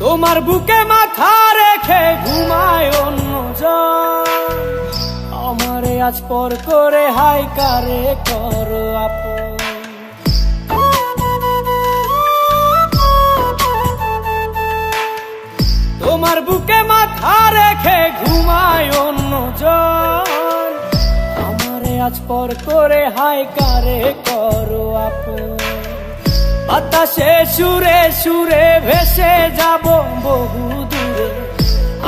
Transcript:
তোমার বুকে মাথা রেখে ঘুমায়। আজ পর করে হাই কারে করো তোমার বুকে মাথা রেখে ঘুমায় অন্য আমারে আজ পর করে হাই কারে করো বাতাসে সুরে সুরে ভেসে যাব বহু দূরে